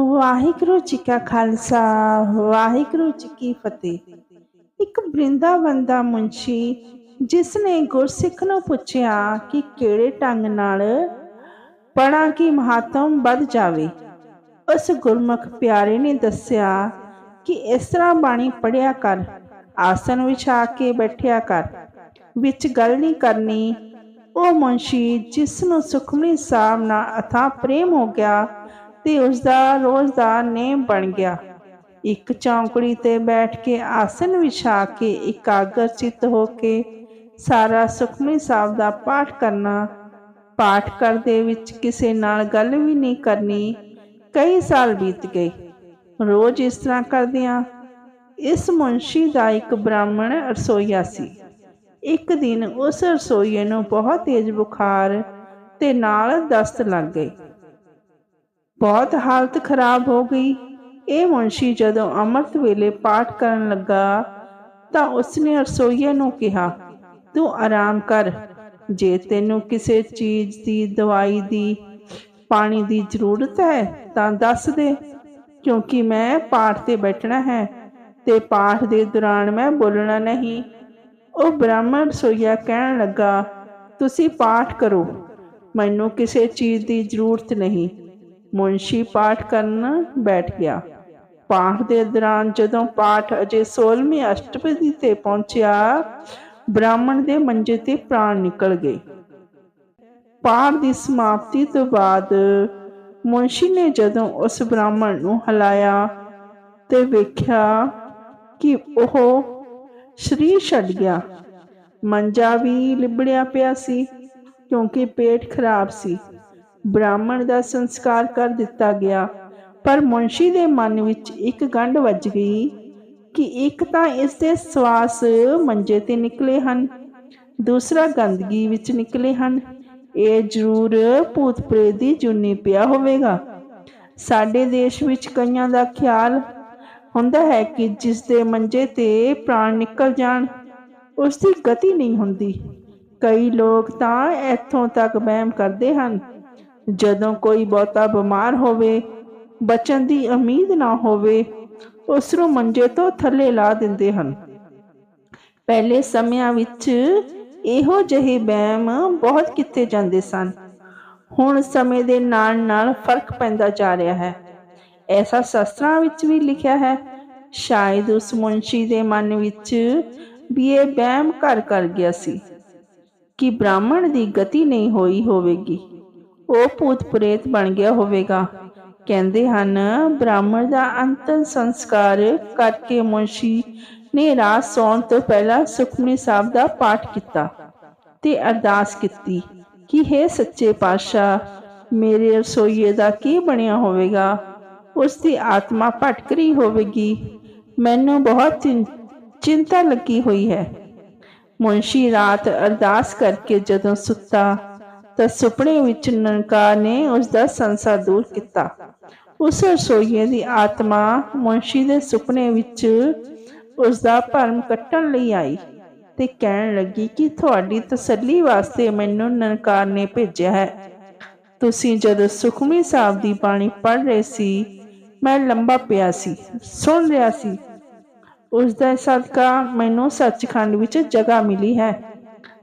ਵਾਹਿਗੁਰੂ ਜੀ ਕਾ ਖਾਲਸਾ, ਵਾਹਿਗੁਰੂ ਜੀ ਕੀ ਫਤਿਹ। ਇੱਕ ਬ੍ਰਿੰਦਾਵਨ ਦਾ ਮੁੰਸ਼ੀ ਜਿਸ ਨੇ ਗੁਰਸਿੱਖ ਨੂੰ ਪੁੱਛਿਆ ਕਿ ਕਿਹੜੇ ਢੰਗ ਨਾਲ ਪੜਾਂ ਕੀ ਮਹੱਤਵ ਵੱਧ ਜਾਵੇ, ਉਸ ਗੁਰਮੁਖ ਪਿਆਰੇ ਨੇ ਦੱਸਿਆ ਕਿ ਇਸ ਤਰ੍ਹਾਂ ਬਾਣੀ ਪੜਿਆ ਕਰ, ਆਸਨ ਵਿਛਾ ਕੇ ਬੈਠਿਆ ਕਰ, ਵਿੱਚ ਗੱਲ ਨਹੀਂ ਕਰਨੀ। ਉਹ ਮੁੰਸ਼ੀ ਜਿਸ ਨੂੰ ਸੁਖਮਨੀ ਸਾਹਿਬ ਨਾਲ ਅਥਾਹ ਪ੍ਰੇਮ ਹੋ ਗਿਆ ਤੇ ਉਸ ਦਾ ਰੋਜ਼ ਦਾ ਨੇਮ ਬਣ ਗਿਆ। ਇੱਕ ਚੌਂਕੜੀ ਤੇ ਬੈਠ ਕੇ ਆਸਨ ਵਿਛਾ ਕੇ ਇਕਾਗਰ ਚਿੱਤ ਹੋ ਕੇ ਸਾਰਾ ਸੁਖਮਨੀ ਸਾਹਿਬ ਦਾ ਪਾਠ ਕਰਨਾ, ਪਾਠ ਕਰਦੇ ਵਿੱਚ ਕਿਸੇ ਨਾਲ ਗੱਲ ਵੀ ਨਹੀਂ ਕਰਨੀ, ਕਈ ਸਾਲ ਬੀਤ ਗਏ। ਰੋਜ਼ ਇਸ ਤਰ੍ਹਾਂ ਕਰਦਿਆਂ ਇਸ ਮੁੰਸ਼ੀ ਦਾ ਇੱਕ ਬ੍ਰਾਹਮਣ ਰਸੋਈਆ ਸੀ। ਇੱਕ ਦਿਨ ਉਸ ਰਸੋਈਏ ਨੂੰ ਬਹੁਤ ਤੇਜ਼ ਬੁਖਾਰ ਤੇ ਨਾਲ ਦਸਤ ਲੱਗ ਗਈ ਬਹੁਤ ਹਾਲਤ ਖਰਾਬ ਹੋ ਗਈ। ਇਹ ਮੁੰਸ਼ੀ ਜਦੋਂ ਅੰਮ੍ਰਿਤ ਵੇਲੇ ਪਾਠ ਕਰਨ ਲੱਗਾ ਤਾਂ ਉਸਨੇ ਰਸੋਈਏ ਨੂੰ ਕਿਹਾ, ਤੂੰ ਆਰਾਮ ਕਰ। ਜੇ ਤੈਨੂੰ ਕਿਸੇ ਚੀਜ਼ ਦੀ, ਦਵਾਈ ਦੀ, ਪਾਣੀ ਦੀ ਜ਼ਰੂਰਤ ਹੈ ਤਾਂ ਦੱਸ ਦੇ, ਕਿਉਂਕਿ ਮੈਂ ਪਾਠ ਤੇ ਬੈਠਣਾ ਹੈ ਤੇ ਪਾਠ ਦੇ ਦੌਰਾਨ ਮੈਂ ਬੋਲਣਾ ਨਹੀਂ। ਉਹ ਬ੍ਰਾਹਮਣ ਰਸੋਈਆ ਕਹਿਣ ਲੱਗਾ, ਤੁਸੀਂ ਪਾਠ ਕਰੋ। ਮੈਨੂੰ ਕਿਸੇ ਚੀਜ਼ ਦੀ ਜ਼ਰੂਰਤ ਨਹੀਂ। ਮੁੰਸ਼ੀ ਪਾਠ ਕਰਨ ਬੈਠ ਗਿਆ। ਪਾਠ ਦੇ ਦੌਰਾਨ ਜਦੋਂ ਪਾਠ ਅਜੇ 16ਵੀਂ ਅਸ਼ਟਪਦੀ ਤੇ ਪਹੁੰਚਿਆ, ਬ੍ਰਾਹਮਣ ਦੇ ਮੰਜੇ ਤੇ ਪ੍ਰਾਣ ਨਿਕਲ ਗਏ। ਪਾਠ ਦੀ ਸਮਾਪਤੀ ਤੋਂ ਬਾਅਦ ਮੁੰਸ਼ੀ ਨੇ ਜਦੋਂ ਉਸ ਬ੍ਰਾਹਮਣ ਨੂੰ ਹਲਾਇਆ ਤੇ ਵੇਖਿਆ ਕਿ ਉਹ ਸਰੀਰ ਛੱਡ ਗਿਆ। ਮੰਜਾ ਵੀ ਲਿਬੜਿਆ ਪਿਆ ਸੀ ਕਿਉਂਕਿ ਪੇਟ ਖਰਾਬ ਸੀ। ਬ੍ਰਾਹਮਣ ਦਾ ਸੰਸਕਾਰ ਕਰ ਦਿੱਤਾ ਗਿਆ। ਪਰ ਮੁੰਸ਼ੀ ਦੇ ਮਨ ਵਿੱਚ ਇੱਕ ਗੰਢ ਵੱਜ ਗਈ ਕਿ ਇੱਕ ਤਾਂ ਇਸ ਦੇ ਸਵਾਸ ਮੰਜੇ ਤੇ ਨਿਕਲੇ ਹਨ, ਦੂਸਰਾ ਗੰਦਗੀ ਵਿੱਚ ਨਿਕਲੇ ਹਨ। ਇਹ ਜ਼ਰੂਰ ਭੂਤ ਪ੍ਰੇਤ ਦੀ ਜੁਨੀ ਪਿਆ ਹੋਵੇਗਾ। ਸਾਡੇ ਦੇਸ਼ ਵਿੱਚ ਕਈਆਂ ਦਾ ਖਿਆਲ ਹੁੰਦਾ ਹੈ ਕਿ ਜਿਸ ਦੇ ਮੰਜੇ ਤੇ ਪ੍ਰਾਣ ਨਿਕਲ ਜਾਣ, ਉਸ ਦੀ ਗਤੀ ਨਹੀਂ ਹੁੰਦੀ। ਕਈ ਲੋਕ ਤਾਂ ਇੱਥੋਂ ਤੱਕ ਵਹਿਮ ਕਰਦੇ ਹਨ ਜਦੋਂ ਕੋਈ ਬਹੁਤਾ ਬਿਮਾਰ ਹੋਵੇ, ਬਚਣ ਦੀ ਉਮੀਦ ਨਾ ਹੋਵੇ ਉਸ ਨੂੰ ਮੰਜੇ ਤੋਂ ਥੱਲੇ ਲਾ ਦਿੰਦੇ ਹਨ। ਪਹਿਲੇ ਸਮਿਆਂ ਵਿੱਚ ਇਹੋ ਜਿਹੇ ਵਹਿਮ ਬਹੁਤ ਕੀਤੇ ਜਾਂਦੇ ਸਨ। ਹੁਣ ਸਮੇਂ ਦੇ ਨਾਲ ਨਾਲ ਫ਼ਰਕ ਪੈਂਦਾ ਜਾ ਰਿਹਾ ਹੈ। ਐਸਾ ਸ਼ਾਸਤਰਾਂ ਵਿੱਚ ਵੀ ਲਿਖਿਆ ਹੈ, ਸ਼ਾਇਦ ਉਸ ਮੁੰਸ਼ੀ ਦੇ ਮਨ ਵਿੱਚ ਵੀ ਇਹ ਵਹਿਮ ਘਰ ਕਰ ਗਿਆ ਸੀ, ਕਿ ਬ੍ਰਾਹਮਣ ਦੀ ਗਤੀ ਨਹੀਂ ਹੋਈ ਹੋਵੇਗੀ। ਉਹ ਭੂਤ ਪ੍ਰੇਤ ਬਣ ਗਿਆ ਹੋਵੇਗਾ। ਕਹਿੰਦੇ ਹਨ, ਬ੍ਰਾਹਮਣ ਦਾ ਅੰਤਿਮ ਸੰਸਕਾਰ ਕਰਕੇ ਮੁੰਸ਼ੀ ਨੇ ਰਾਤ ਸੌਣ ਤੋਂ ਪਹਿਲਾਂ ਸੁਖਮਨੀ ਸਾਹਿਬ ਦਾ ਪਾਠ ਕੀਤਾ ਤੇ ਅਰਦਾਸ ਕੀਤੀ ਕਿ हे ਸੱਚੇ ਪਾਤਸ਼ਾਹ, ਮੇਰੇ ਰਸੋਈਏ ਦਾ ਕੀ ਬਣਿਆ ਹੋਵੇਗਾ? ਉਸ ਦੀ ਆਤਮਾ ਭਟਕ ਰਹੀ ਹੋਵੇਗੀ। ਮੈਨੂੰ ਬਹੁਤ ਚਿੰਤਾ ਲੱਗੀ ਹੋਈ ਹੈ। ਮੁੰਸ਼ੀ ਰਾਤ ਅਰਦਾਸ ਕਰਕੇ ਜਦੋਂ ਸੁੱਤਾ ਤਾਂ ਸੁਪਨੇ ਵਿੱਚ ਨਨਕਾਰ ਨੇ ਉਸ ਦਾ ਸੰਸਾਰ ਦੂਰ ਕੀਤਾ। ਉਸ ਰਸੋਈਏ ਦੀ ਆਤਮਾ ਮੁੰਸ਼ੀ ਦੇ ਸੁਪਨੇ ਵਿੱਚ ਉਸ ਦਾ ਭਰਮ ਕੱਟਣ ਲਈ ਆਈ ਤੇ ਕਹਿਣ ਲੱਗੀ ਕਿ ਤੁਹਾਡੀ ਤਸੱਲੀ ਵਾਸਤੇ ਮੈਨੂੰ ਨਨਕਾਰ ਨੇ ਭੇਜਿਆ ਹੈ। ਤੁਸੀਂ ਜਦੋਂ ਸੁਖਮੀ ਸਾਹਿਬ ਦੀ ਬਾਣੀ ਪੜ੍ਹ ਰਹੇ ਸੀ, ਮੈਂ ਲੰਬਾ ਪਿਆ ਸੀ, ਸੁਣ ਰਿਹਾ ਸੀ। ਉਸ ਦਾ ਸਦਕਾ ਮੈਨੂੰ ਸੱਚਖੰਡ ਵਿੱਚ ਜਗ੍ਹਾ ਮਿਲੀ ਹੈ।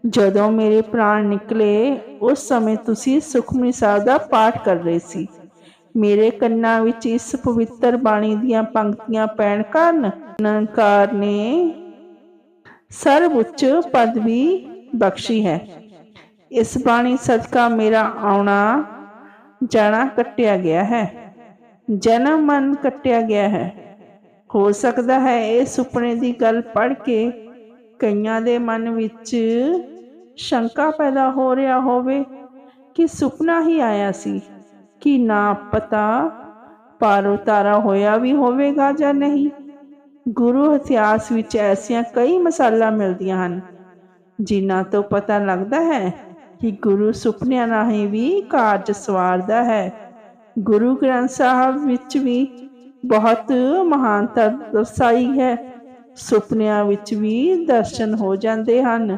ਜਦੋਂ ਮੇਰੇ ਪ੍ਰਾਣ ਨਿਕਲੇ, ਉਸ ਸਮੇਂ ਤੁਸੀਂ ਸੁਖਮਨੀ ਸਾਹਿਬ ਦਾ ਪਾਠ ਕਰ ਰਹੇ ਸੀ। ਮੇਰੇ ਕੰਨਾਂ ਵਿੱਚ ਇਸ ਪਵਿੱਤਰ ਬਾਣੀ ਦੀਆਂ ਪੰਕਤੀਆਂ ਪੈਣ ਕਾਰਨ ਨਨਕਾਰ ਨੇ ਸਰਬ ਉੱਚ ਪਦਵੀ ਬਖਸ਼ੀ ਹੈ। ਇਸ ਬਾਣੀ ਸਦਕਾ ਮੇਰਾ ਆਉਣਾ, ਜਾਣਾ ਕੱਟਿਆ ਗਿਆ ਹੈ। ਜਨਮ ਮਨ ਕੱਟਿਆ ਗਿਆ ਹੈ। ਹੋ ਸਕਦਾ ਹੈ ਇਹ ਸੁਪਨੇ ਦੀ ਗੱਲ ਪੜ੍ਹ ਕੇ ਕਈਆਂ ਦੇ ਮਨ ਵਿੱਚ ਸ਼ੰਕਾ ਪੈਦਾ ਹੋ ਰਿਹਾ ਹੋਵੇ ਕਿ ਸੁਪਨਾ ਹੀ ਆਇਆ ਸੀ ਕਿ ਨਾ ਪਤਾ ਪਰ ਉਤਾਰਾ ਹੋਇਆ ਵੀ ਹੋਵੇਗਾ ਜਾਂ ਨਹੀਂ। ਗੁਰੂ ਇਤਿਹਾਸ ਵਿੱਚ ਐਸੀਆਂ ਕਈ ਮਸਾਲਾ ਮਿਲਦੀਆਂ ਹਨ, ਜਿਨ੍ਹਾਂ ਤੋਂ ਪਤਾ ਲੱਗਦਾ ਹੈ ਕਿ ਗੁਰੂ ਸੁਪਨਿਆਂ ਰਾਹੀਂ ਵੀ ਕਾਰਜ ਸਵਾਰਦਾ ਹੈ। ਗੁਰੂ ਗ੍ਰੰਥ ਸਾਹਿਬ ਵਿੱਚ ਵੀ ਬਹੁਤ ਮਹਾਨਤਾ ਦਰਸਾਈ ਹੈ। ਸੁਪਨਿਆਂ ਵਿੱਚ ਵੀ ਦਰਸ਼ਨ ਹੋ ਜਾਂਦੇ ਹਨ।